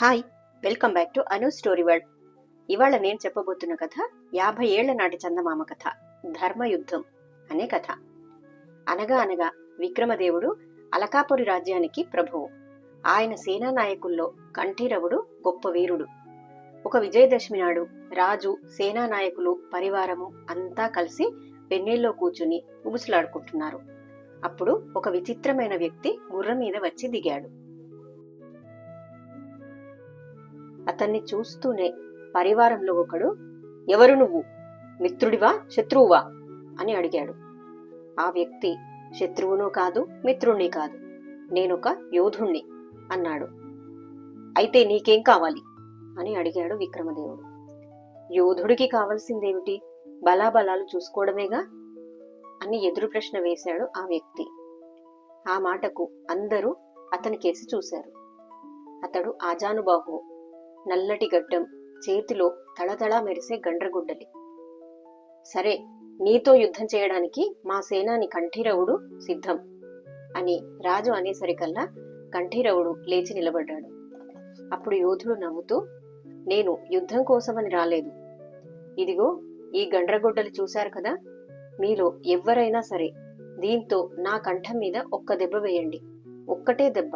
Hi welcome back to Anu story world. ఇవాళ నేను చెప్పబోతున్న కథ యాభై ఏళ్ళ నాటి చందమామ కథ ధర్మయుద్ధం అనే కథ. అనగా అనగా విక్రమదేవుడు అలకాపురి రాజ్యానికి ప్రభువు. ఆయన సేనా నాయకుల్లో కంఠీరవుడు గొప్ప వీరుడు. ఒక విజయదశమి నాడు రాజు సేనా నాయకులు పరివారము అంతా కలిసి వెన్నెల్లో కూర్చుని ఉబుసులాడుకుంటున్నారు. అప్పుడు ఒక విచిత్రమైన వ్యక్తి గుర్రం మీద వచ్చి దిగాడు. అతన్ని చూస్తూనే పరివారంలో ఒకడు ఎవరు నువ్వు? మిత్రుడివా? శత్రువువా? అని అడిగాడు. ఆ వ్యక్తి శత్రువును కాదు మిత్రుణ్ణి కాదు. నేనొక యోధుణ్ణి అన్నాడు. అయితే నీకేం కావాలి? అని అడిగాడు విక్రమదేవుడు. యోధుడికి కావలసిందేమిటి? బలాబలాలు చూసుకోవడమేగా? అని ఎదురు ప్రశ్న వేశాడు ఆ వ్యక్తి. ఆ మాటకు అందరూ అతని కేసి చూశారు. అతడు ఆజానుబాహు నల్లటి గడ్డం చేతిలో తళతళా మెరిసే గండ్రగుడ్డలి. సరే నీతో యుద్ధం చేయడానికి మా సేనాని కంఠీరవుడు సిద్ధం అని రాజు అనేసరికల్లా కంఠీరవుడు లేచి నిలబడ్డాడు. అప్పుడు యోధుడు నవ్వుతూ నేను యుద్ధం కోసమని రాలేదు. ఇదిగో ఈ గండ్రగొడ్డలు చూశారు కదా? మీలో ఎవ్వరైనా సరే దీంతో నా కంఠం మీద ఒక్క దెబ్బ వేయండి. ఒక్కటే దెబ్బ.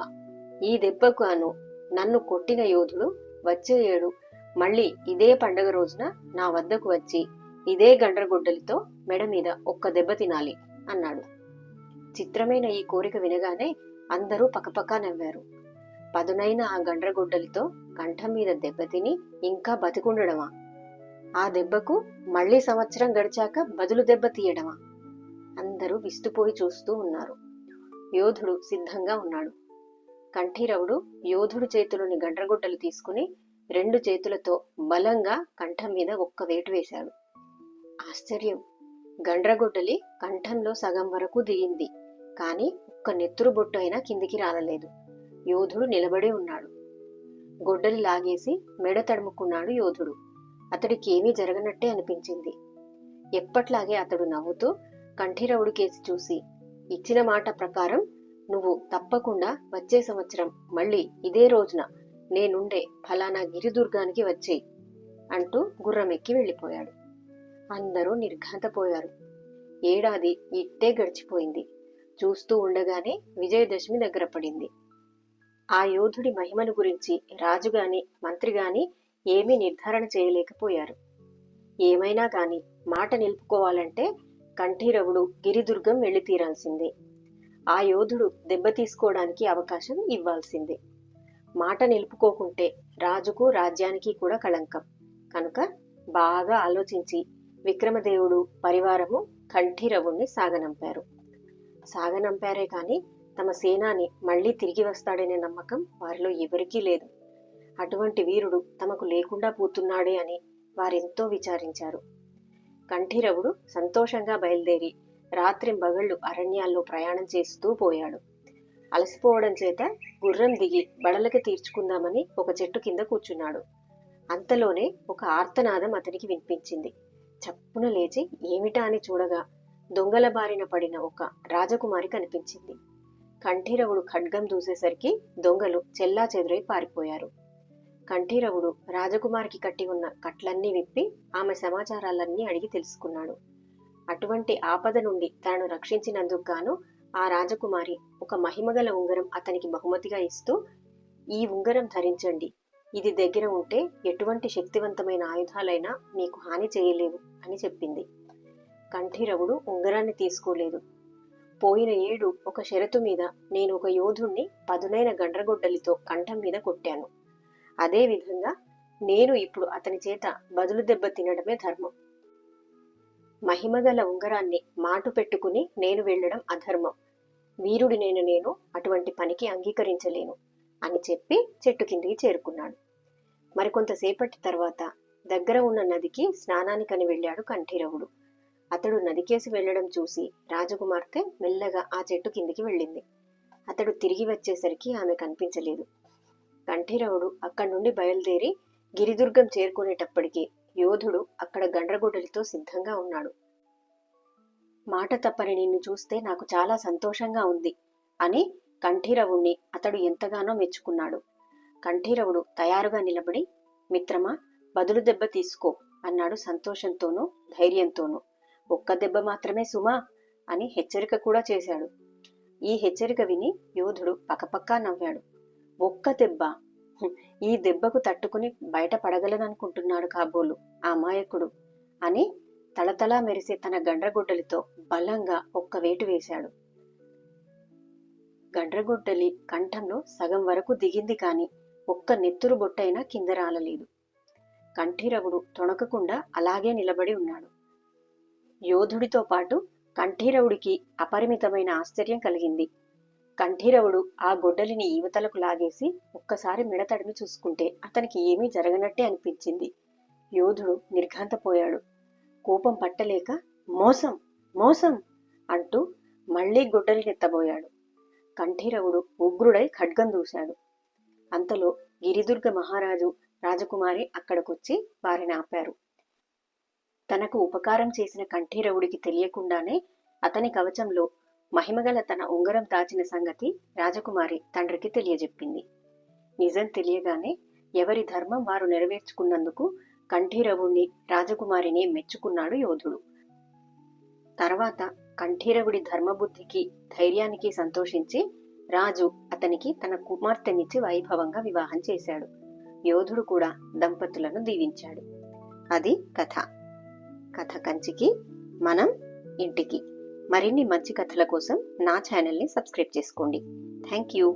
ఈ దెబ్బకు అను నన్ను కొట్టిన యోధుడు వచ్చే ఏడు మళ్ళీ ఇదే పండగ రోజున నా వద్దకు వచ్చి ఇదే గండ్రగొడ్డలితో మెడ మీద ఒక్క దెబ్బ తినాలి అన్నాడు. చిత్రమైన ఈ కోరిక వినగానే అందరూ పకపకా నవ్వారు. పదునైన ఆ గండ్రగొడ్డలితో కంఠం మీద దెబ్బతిని ఇంకా బతికుండడమా? ఆ దెబ్బకు మళ్ళీ సంవత్సరం గడిచాక బదులు దెబ్బ తీయడమా? అందరూ విస్తుపోయి చూస్తూ ఉన్నారు. యోధుడు సిద్ధంగా ఉన్నాడు. కంఠీరవుడు యోధుడు చేతిలోని గండ్రగొడ్డలు తీసుకుని రెండు చేతులతో బలంగా కంఠం మీద ఒక్క వేటు వేశాడు. ఆశ్చర్యం! గండ్రగొడ్డలి కంఠంలో సగం వరకు దిగింది కాని ఒక్క నెత్తురు బొట్టు అయినా కిందికి రాలలేదు. యోధుడు నిలబడే ఉన్నాడు. గొడ్డలి లాగేసి మెడ తడుముకున్నాడు యోధుడు. అతడికి ఏమీ జరగనట్టే అనిపించింది. ఎప్పట్లాగే అతడు నవ్వుతూ కంఠీరవుడి కేసి చూసి ఇచ్చిన మాట ప్రకారం నువ్వు తప్పకుండా వచ్చే సంవత్సరం మళ్ళీ ఇదే రోజున నేనుండే ఫలానా గిరిదుర్గానికి వచ్చేయి అంటూ గుర్రమెక్కి వెళ్ళిపోయాడు. అందరూ నిర్ఘాంతపోయారు. ఏడాది ఇట్టే గడిచిపోయింది. చూస్తూ ఉండగానే విజయదశమి దగ్గర పడింది. ఆ యోధుడి మహిమను గురించి రాజుగాని మంత్రిగాని ఏమీ నిర్ధారణ చేయలేకపోయారు. ఏమైనా కాని మాట నిలుపుకోవాలంటే కంఠీరవుడు గిరిదుర్గం వెళ్ళి తీరాల్సిందే. ఆ యోధుడు దెబ్బ తీసుకోవడానికి అవకాశం ఇవ్వాల్సిందే. మాట నిలుపుకోకుంటే రాజుకు రాజ్యానికి కూడా కళంకం. కనుక బాగా ఆలోచించి విక్రమదేవుడు పరివారము కంఠీరవుణ్ణి సాగనంపారు. సాగనంపారే కాని తమ సేనాని మళ్ళీ తిరిగి వస్తాడనే నమ్మకం వారిలో ఎవరికీ లేదు. అటువంటి వీరుడు తమకు లేకుండా పోతున్నాడే అని వారెంతో విచారించారు. కంఠీరవుడు సంతోషంగా బయలుదేరి రాత్రింబగళ్ళు అరణ్యాల్లో ప్రయాణం చేస్తూ పోయాడు. అలసిపోవడం చేత గుర్రం దిగి బడలకి తీర్చుకుందామని ఒక చెట్టు కింద కూర్చున్నాడు. అంతలోనే ఒక ఆర్తనాదం అతనికి వినిపించింది. చప్పున లేచి ఏమిటా అని చూడగా దొంగల బారిన పడిన ఒక రాజకుమారి కనిపించింది. కంఠీరవుడు ఖడ్గం దూసేసరికి దొంగలు చెల్లా చెదురై పారిపోయారు. కంఠీరవుడు రాజకుమారికి కట్టి ఉన్న కట్లన్నీ విప్పి ఆమె సమాచారాలన్నీ అడిగి తెలుసుకున్నాడు. అటువంటి ఆపద నుండి తనను రక్షించినందుకు గాను ఆ రాజకుమారి ఒక మహిమగల ఉంగరం అతనికి బహుమతిగా ఇస్తూ ఈ ఉంగరం ధరించండి. ఇది దగ్గర ఉంటే ఎటువంటి శక్తివంతమైన ఆయుధాలైనా మీకు హాని చేయలేవు అని చెప్పింది. కంఠీరవుడు ఉంగరాన్ని తీసుకోలేదు. పోయిన ఏడు ఒక షరతు మీద నేను ఒక యోధుణ్ణి పదునైన గండ్రగొడ్డలితో కంఠం మీద కొట్టాను. అదే విధంగా నేను ఇప్పుడు అతని చేత బదులు దెబ్బ తినడమే ధర్మం. మహిమగల ఉంగరాన్ని మాటు పెట్టుకుని నేను వెళ్ళడం అధర్మం. వీరుడి నేను నేను అటువంటి పనికి అంగీకరించలేను అని చెప్పి చెట్టు కిందికి చేరుకున్నాడు. మరికొంతసేపటి తర్వాత దగ్గర ఉన్న నదికి స్నానానికని వెళ్ళాడు కంఠీరవుడు. అతడు నదికేసి వెళ్ళడం చూసి రాజకుమార్తె మెల్లగా ఆ చెట్టు కిందికి వెళ్ళింది. అతడు తిరిగి వచ్చేసరికి ఆమె కనిపించలేదు. కంఠీరవుడు అక్కడి నుండి బయలుదేరి గిరిదుర్గం చేరుకునేటప్పటికి యోధుడు అక్కడ గండ్రగొడ్డలితో సిద్ధంగా ఉన్నాడు. మాట తప్పని నిన్ను చూస్తే నాకు చాలా సంతోషంగా ఉంది అని కంఠీరవుణ్ణి అతడు ఎంతగానో మెచ్చుకున్నాడు. కంఠీరవుడు తయారుగా నిలబడి మిత్రమా బదులు దెబ్బ తీసుకో అన్నాడు సంతోషంతోనూ ధైర్యంతోనూ. ఒక్క దెబ్బ మాత్రమే సుమా అని హెచ్చరిక కూడా చేశాడు. ఈ హెచ్చరిక విని యోధుడు పకపక్కా నవ్వాడు. ఒక్క దెబ్బ ఈ దెబ్బకు తట్టుకుని బయటపడగలననుకుంటున్నాడు కాబోలు ఆ అమాయకుడు అని తలతలా మెరిసే తన గండ్రగుడ్డలితో బలంగా ఒక్క వేటు వేశాడు. గండ్రగుడ్డలి కంఠంలో సగం వరకు దిగింది కాని ఒక్క నెత్తురు బొట్టైనా కింద రాలలేదు. కంఠీరవుడు తొణకకుండా అలాగే నిలబడి ఉన్నాడు. యోధుడితో పాటు కంఠీరవుడికి అపరిమితమైన ఆశ్చర్యం కలిగింది. కంఠీరవుడు ఆ గొడ్డలిని ఈవతలకు లాగేసి ఒక్కసారి మిడతడిమి చూసుకుంటే అతనికి ఏమీ జరగనట్టే అనిపించింది. యోధుడు నిర్ఘాంతపోయాడు. కోపం పట్టలేక మోసం మోసం! అంటూ మళ్ళీ గొడ్డలినెత్తబోయాడు. కంఠీరవుడు ఉగ్రుడై ఖడ్గం దూశాడు. అంతలో గిరిదుర్గ మహారాజు రాజకుమారి అక్కడికొచ్చి వారిని ఆపారు. తనకు ఉపకారం చేసిన కంఠీరవుడికి తెలియకుండానే అతని కవచంలో మహిమగల తన ఉంగరం దాచిన సంగతి రాజకుమారి తండ్రికి తెలియజెప్పింది. నిజం తెలియగానే ఎవరి ధర్మం వారు నెరవేర్చుకున్నందుకు కంఠీరవుణ్ణి రాజకుమారిని మెచ్చుకున్నాడు యోధుడు. తర్వాత కంఠీరవుడి ధర్మబుద్ధికి ధైర్యానికి సంతోషించి రాజు అతనికి తన కుమార్తెనిచ్చి వైభవంగా వివాహం చేశాడు. యోధుడు కూడా దంపతులను దీవించాడు. అది కథ. కథ కంచికి మనం ఇంటికి. మరిన్ని మంచి కథల కోసం నా ఛానల్ని సబ్స్క్రైబ్ చేసుకోండి. Thank you.